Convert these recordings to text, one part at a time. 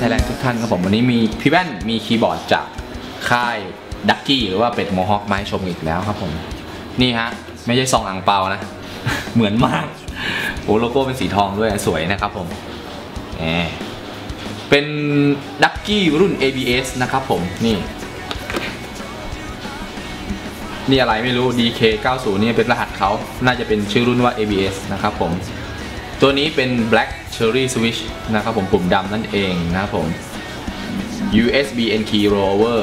ไทยแลนด์ทุกท่านครับผมวันนี้มีพี่แว่นมีคีย์บอร์ดจากค่ายดักกี้หรือว่าเป็ดโมฮอคมาให้ชมอีกแล้วครับผม นี่ฮะ ไม่ใช่ซองอ่างเปานะ เหมือนมากโอ้โลโก้เป็นสีทองด้วยสวยนะครับผมแหมเป็นดักกี้รุ่น ABS นะครับผมนี่ นี่อะไรไม่รู้ DK 90 นี่เป็นรหัสเขาน่าจะเป็นชื่อรุ่นว่า ABS นะครับผม ตัวนี้เป็น Black Cherry Switch นะครับผมปุ่มดำนั่นเองนะครับผม USB N key rover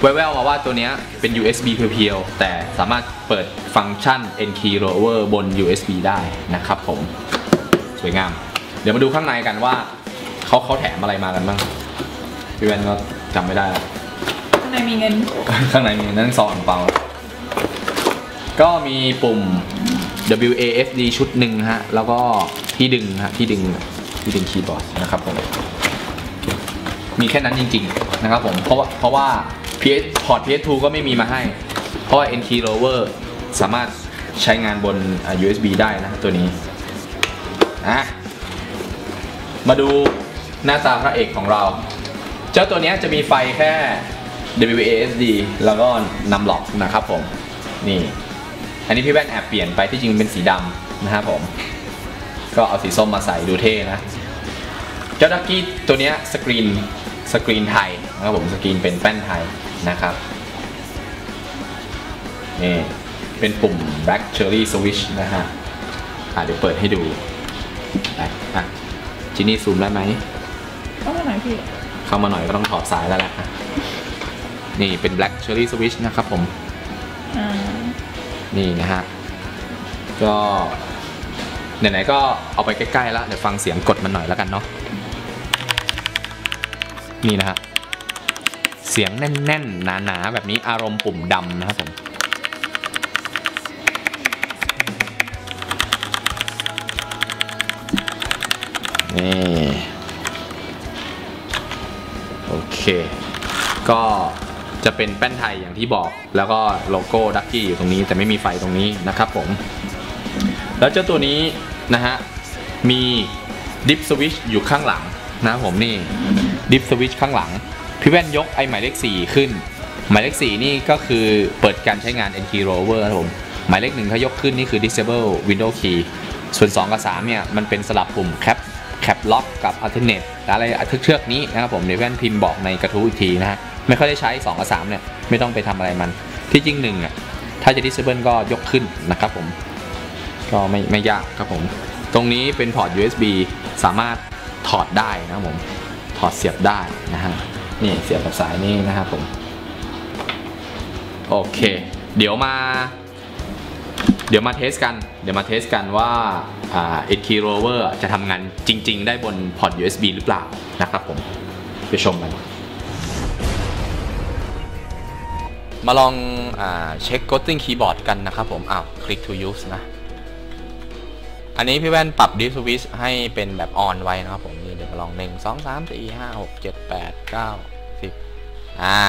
แววๆมาว่าตัวเนี้ยเป็น USB เพียวๆ แต่สามารถเปิดฟังก์ชัน N key rover บน USB ได้นะครับผม สวยงาม เดี๋ยวมาดูข้างในกันว่าเขาเขาแถมอะไรมากันบ้างพี่แวนก็จำไม่ได้แล้วข้างในมีเงิน ข้างในมีนั่นซองอ่างเปาก็มีปุ่ม WASD ชุดหนึ่งฮะ แล้วก็ที่ดึงฮะที่ดึงที่ดึงคีย์บอร์ดนะครับผม มีแค่นั้นจริง ๆ นะครับผม เพราะว่าเพราะว่า PS พอร์ต PS2 ก็ไม่มีมาให้ เพราะว่า N key rover สามารถใช้งานบน USB ได้นะตัวนี้อะมาดูหน้าตาพระเอกของเรา เจ้าตัวนี้จะมีไฟแค่ WASD แล้วก็นำหลอกนะครับผม นี่ อันนี้พี่แว่นแอบเปลี่ยนไปที่จริงเป็นสีดำนะครับผม ก็เอาสีส้มมาใส่ดูเท่นะ เจ้าดักกี้ตัวเนี้ยสกรีนสกรีนไทยนะครับผมสกรีนเป็นแป้นไทยนะครับนี่เป็นปุ่ม Black Cherry Switch นะฮะอะเดี๋ยวเปิดให้ดูอะอะจินี่ซูมได้ไหมเข้ามาหน่อยพี่ เข้ามาหน่อยก็ต้องถอดสายแล้วแหละอะนี่เป็น Black Cherry Switch นะครับผม อ่า นี่นะฮะ ก็ไหนๆก็เอาไปใกล้ๆแล้วเดี๋ยวฟังเสียงกดมันหน่อยแล้วกันเนาะนี่นะฮะเสียงแน่นๆหนาๆแบบนี้อารมณ์ปุ่มดำนะครับผมนี่โอเค ก็ จะเป็นแป้นไทยอย่างที่บอก แล้วก็โลโก้ดักกี้อยู่ตรงนี้แต่ไม่มีไฟตรงนี้นะครับผม แล้วเจ้าตัวนี้นะฮะมีดิฟสวิชอยู่ข้างหลังนะผมนี่ดิฟสวิชข้างหลัง พี่แว่นยกไอหมายเลข 4 ขึ้น หมายเลข 4 นี่ก็คือเปิดการใช้งาน NK rover ครับผม หมายเลขหนึ่งเขายกขึ้นนี่คือ disable window key ส่วน 2 กับ 3 เนี่ย มันเป็นสลับปุ่ม cap cap lock กับ alternate อะไรเชือกนี้นะครับผมเดี๋ยวแว่นพิมพ์บอกในกระทู้อีกทีนะฮะ ไม่ค่อยได้ใช้ 2 กับ 3 เนี่ย ไม่ต้องไปทำอะไรมัน ที่จริงหนึ่งอะถ้าจะ disable ก็ยกขึ้นนะครับผม ก็ไม่ไม่ยากครับผม ตรงนี้เป็นพอร์ต USB สามารถถอดได้นะครับผม ถอดเสียบได้นะฮะ นี่เสียบกับสายนี่นะครับผม โอเค เดี๋ยวมา เดี๋ยวมาเทสกัน เดี๋ยวมาเทสกันว่าอ่า n key rover จะทำงานจริง ๆ ได้บนพอร์ต USB หรือเปล่านะครับผม ไปชมกัน มาลองอเช็ค Ghosting Keyboard กันนะครับผมอ้าว click to use นะ อันนี้พี่แว่นปรับ Deep Switch ให้เป็นแบบ on ไว้นะครับผมนี่เดี๋ยวมาลอง 1 2 3 4 5 6 7 8 9 10 อ่า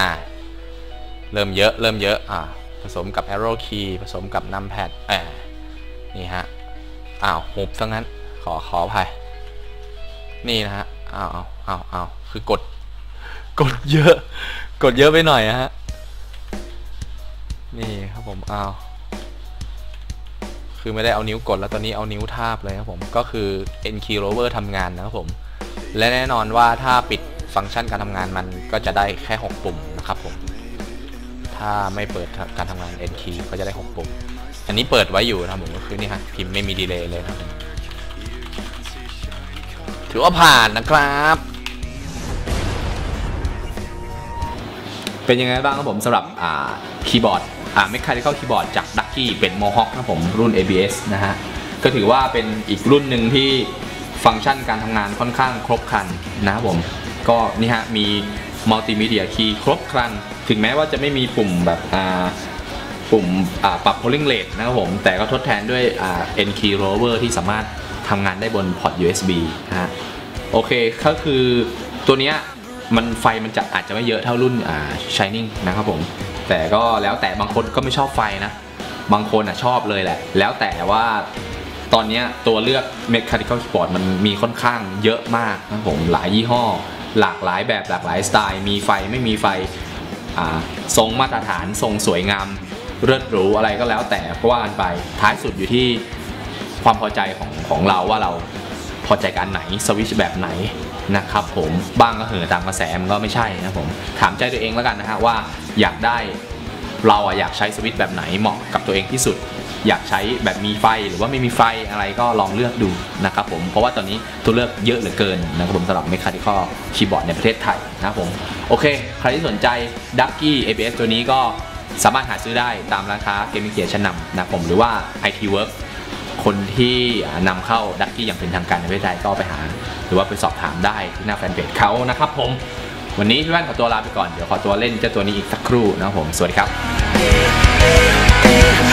เริ่มเยอะเริ่มเยอะอ่าผสมกับ arrow key ผสมกับ numpad แอบนี่ฮะอ้าวหุบซะงั้นขอขออภัยนี่นะฮะอ้าวอ้าวอ้าวอ้าวคือ กด กดเยอะ กดเยอะไปหน่อยนะฮะ นี่ครับผมอ้าวคือไม่ได้เอานิ้วกดแล้วตอนนี้เอานิ้วทาบเลยครับผมก็คือ N key rover ทำงานนะครับผม และแน่นอนว่าถ้าปิดฟังก์ชันการทำงานมันก็จะได้แค่ 6 ปุ่มนะครับผม ถ้าไม่เปิดการทำงาน N key ก็จะได้ 6 ปุ่ม อันนี้เปิดไว้อยู่นะครับผมก็คือนี่ฮะพิมพ์ไม่มีดีเลย์เลยนะครับถือว่าผ่านนะครับเป็นยังไงบ้างครับผมสำหรับคีย์บอ่าคีย์บอร์ดอ่า Mechanical Keyboard จาก Ducky เป็น Mohawk นะผมรุ่น ABS นะฮะ ก็ถือว่าเป็นอีกรุ่นหนึ่งที่ฟังก์ชันการทำงานค่อนข้างครบครันนะครับผม ก็นี่ฮะ มีมัลติมีเดียคีย์ครบครัน ถึงแม้ว่าจะไม่มีปุ่มแบบอ่าปุ่มอ่าปรับ polling rate นะครับผม แต่ก็ทดแทนด้วยอ่า N key rover ที่สามารถทำงานได้บนพอร์ต USB นะฮะ โอเค ก็คือตัวเนี้ยมันไฟมันจะอาจจะไม่เยอะเท่ารุ่นอ่า Shining นะครับผม แต่ก็แล้วแต่บางคนก็ไม่ชอบไฟนะ บางคนอะชอบเลยแหละ แล้วแต่ว่าตอนนี้ตัวเลือก Mechanical Keyboard มันมีค่อนข้างเยอะมากนะผมหลายยี่ห้อ หลากหลายแบบหลากหลายสไตล์ มีไฟไม่มีไฟทรงมาตรฐานทรงสวยงามเลิศหรูอะไรก็แล้วแต่ก็ว่ากันไปท้ายสุดอยู่ที่ความพอใจของของเราว่าเรา พอใจกับอันไหนสวิช์แบบไหนนะครับผมบ้างก็เหอตามกระแสมันก็ไม่ใช่นะผมถามใจตัวเองแล้วกันนะฮะว่าอยากได้เราอะอยากใช้สวิตช์แบบไหนเหมาะกับตัวเองที่สุด อยากใช้แบบมีไฟหรือว่าไม่มีไฟอะไรก็ลองเลือกดูนะครับผมเพราะว่าตอนนี้ตัวเลือกเยอะเหลือเกินนะครับผมสำหรับ Mechanical Keyboard ในประเทศไทยนะครับผมโอเค ใครที่สนใจ Ducky ABS ตัวนี้ก็สามารถหาซื้อได้ตามร้านค้าเกมมิ่งเกียร์ชั้นนำนะครับผมหรือว่า IT Work คนที่นำเข้าดักกี้อย่างเป็นทางการในประเทศไทยก็ไปหา หรือว่าไปสอบถามได้ที่หน้าแฟนเพจเขานะครับผม วันนี้พี่แว่นขอตัวลาไปก่อน เดี๋ยวขอตัวเล่นเจ้าตัวนี้อีกสักครู่นะครับผม สวัสดีครับ